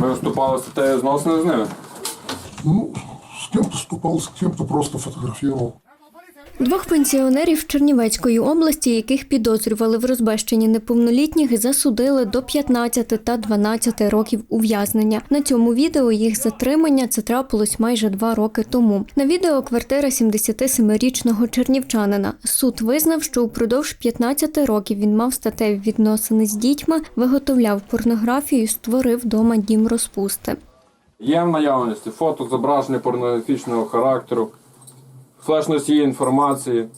Ви вступали в статтею зносини з ними? Ну, с кем-то вступал, с кем-то просто фотографировал. Двох пенсіонерів Чернівецької області, яких підозрювали в розбещенні неповнолітніх, засудили до 15 та 12 років ув'язнення. На цьому відео їх затримання це трапилось майже два роки тому. На відео квартира 77-річного чернівчанина. Суд визнав, що упродовж 15 років він мав статеві відносини з дітьми, виготовляв порнографію, створив дома дім розпусти. Є в наявності фото зображення порнографічного характеру, флеш-носії інформації.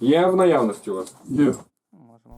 Є в наявності у вас? Е,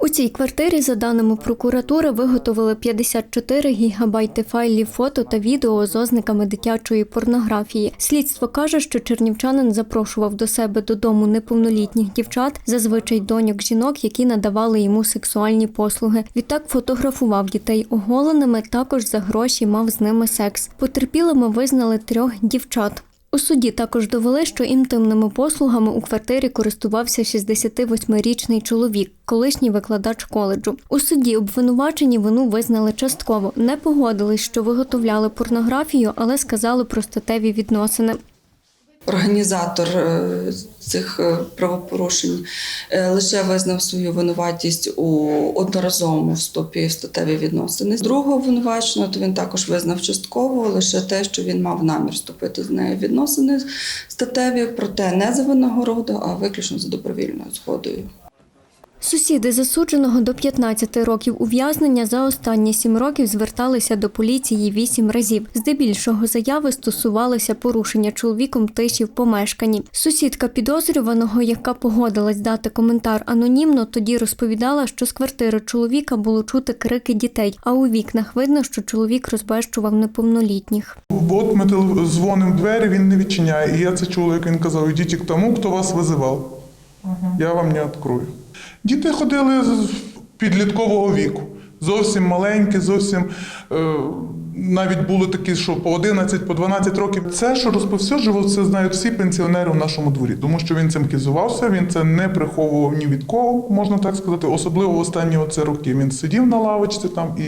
У цій квартирі, за даними прокуратури, виготовили 54 гігабайти файлів фото та відео з ознаками дитячої порнографії. Слідство каже, що чернівчанин запрошував до себе додому неповнолітніх дівчат, зазвичай доньок жінок, які надавали йому сексуальні послуги. Відтак фотографував дітей оголеними, також за гроші мав з ними секс. Потерпілими визнали трьох дівчат. У суді також довели, що інтимними послугами у квартирі користувався 68-річний чоловік, колишній викладач коледжу. У суді обвинувачені вину визнали частково, не погодились, що виготовляли порнографію, але сказали про статеві відносини. Організатор е, цих е, правопорушень е, лише визнав свою винуватість у одноразовому вступі в статеві відносини. Другого винуваченого то він також визнав частково лише те, що він мав намір вступити з нею в відносини статеві, проте не за винагороду, а виключно за добровільною згодою. Сусіди засудженого до 15 років ув'язнення за останні сім років зверталися до поліції вісім разів. Здебільшого заяви стосувалися порушення чоловіком тиші в помешканні. Сусідка підозрюваного, яка погодилась дати коментар анонімно, тоді розповідала, що з квартири чоловіка було чути крики дітей, а у вікнах видно, що чоловік розбещував неповнолітніх. От ми дзвонимо двері, він не відчиняє. І я це чула, як він казав: ідіть к тому, хто вас визивав. Я вам не відкрою. Діти ходили з підліткового віку. Зовсім маленькі, зовсім е, навіть були такі, що по 11, по 12 років. Це, що розповсюджував, це знають всі пенсіонери в нашому дворі, тому що він цим кізувався, він це не приховував ні від кого, можна так сказати. Особливо в останні оце роки. Він сидів на лавочці там і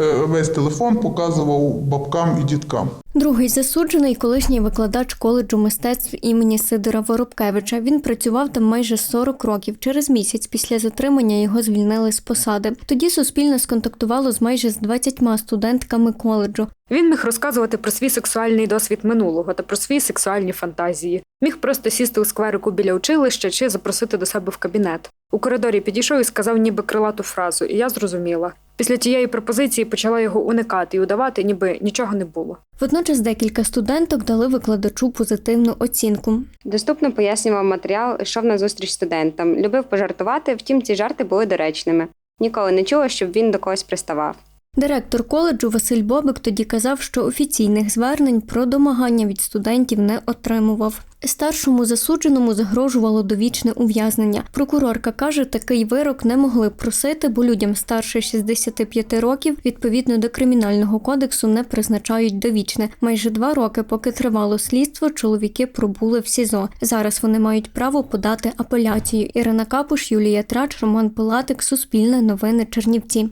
е, весь телефон показував бабкам і діткам. Другий засуджений колишній викладач коледжу мистецтв імені Сидора Воробкевича. Він працював там майже 40 років. Через місяць після затримання його звільнили з посади. Тоді суспільне сконтактувало з майже з 20 студентками коледжу. Він міг розказувати про свій сексуальний досвід минулого та про свої сексуальні фантазії. Міг просто сісти у скверику біля училища чи запросити до себе в кабінет. У коридорі підійшов і сказав ніби крилату фразу, і я зрозуміла. Після тієї пропозиції почала його уникати і удавати, ніби нічого не було. Водночас декілька студенток дали викладачу позитивну оцінку. Доступно пояснював матеріал, йшов на зустріч студентам, любив пожартувати, втім, ці жарти були доречними. Ніколи не чула, щоб він до когось приставав. Директор коледжу Василь Бобик тоді казав, що офіційних звернень про домагання від студентів не отримував. Старшому засудженому загрожувало довічне ув'язнення. Прокурорка каже, такий вирок не могли б просити, бо людям старше 65 років відповідно до кримінального кодексу не призначають довічне. Майже два роки, поки тривало слідство, чоловіки пробули в СІЗО. Зараз вони мають право подати апеляцію. Ірина Капуш, Юлія Трач, Роман Пилатик, Суспільне новини Чернівці.